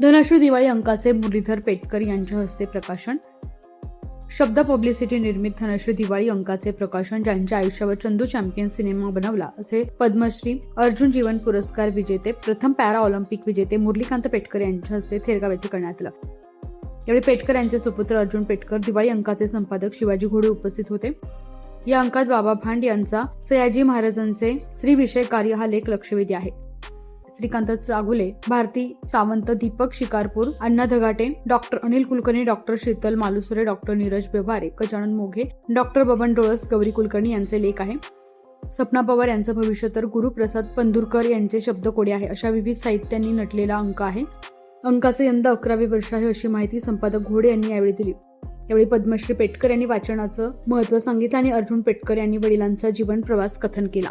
धनश्री दिवाळी अंकाचे मुरलीधर पेटकर यांच्या हस्ते प्रकाशन. शब्द पब्लिसिटी निर्मित धनश्री दिवाळी अंकाचे प्रकाशन ज्यांच्या आयुष्यावर चंदू चॅम्पियन सिनेमा बनवला असे पद्मश्री अर्जुन जीवन पुरस्कार विजेते प्रथम पॅरा ऑलिम्पिक विजेते मुरलीकांत पेटकर यांच्या हस्ते थेरगाव येथे करण्यात आलं. यावेळी पेटकर यांचे सुपुत्र अर्जुन पेटकर दिवाळी अंकाचे संपादक शिवाजी घोडे उपस्थित होते. या अंकात बाबा भांड यांचा सयाजी महाराजांचे श्रीविषय विषय कार्य हा लेख लक्षवेधी आहे. Shrikant Chagule Bharati Sawant Deepak Shikarpur Anna Dhagate doctor Anil Kulkarni doctor Sheetal Malusare doctor Neeraj Vyavahare Gajanan Moghe doctor Baban Dolas Gauri Kulkarni यांचे लेख आहे. सपना पवार यांचं भविष्य तर गुरुप्रसाद पंधुरकर यांचे शब्दकोडे आहे. अशा विविध साहित्यांनी नटलेला अंक आहे. अंकाचे यंदा अकरावे वर्ष आहे अशी माहिती संपादक घोडे यांनी यावेळी दिली. यावेळी पद्मश्री पेटकर यांनी वाचनाचं महत्त्व सांगितलं आणि अर्जुन पेटकर यांनी वडिलांचा जीवन प्रवास कथन केला.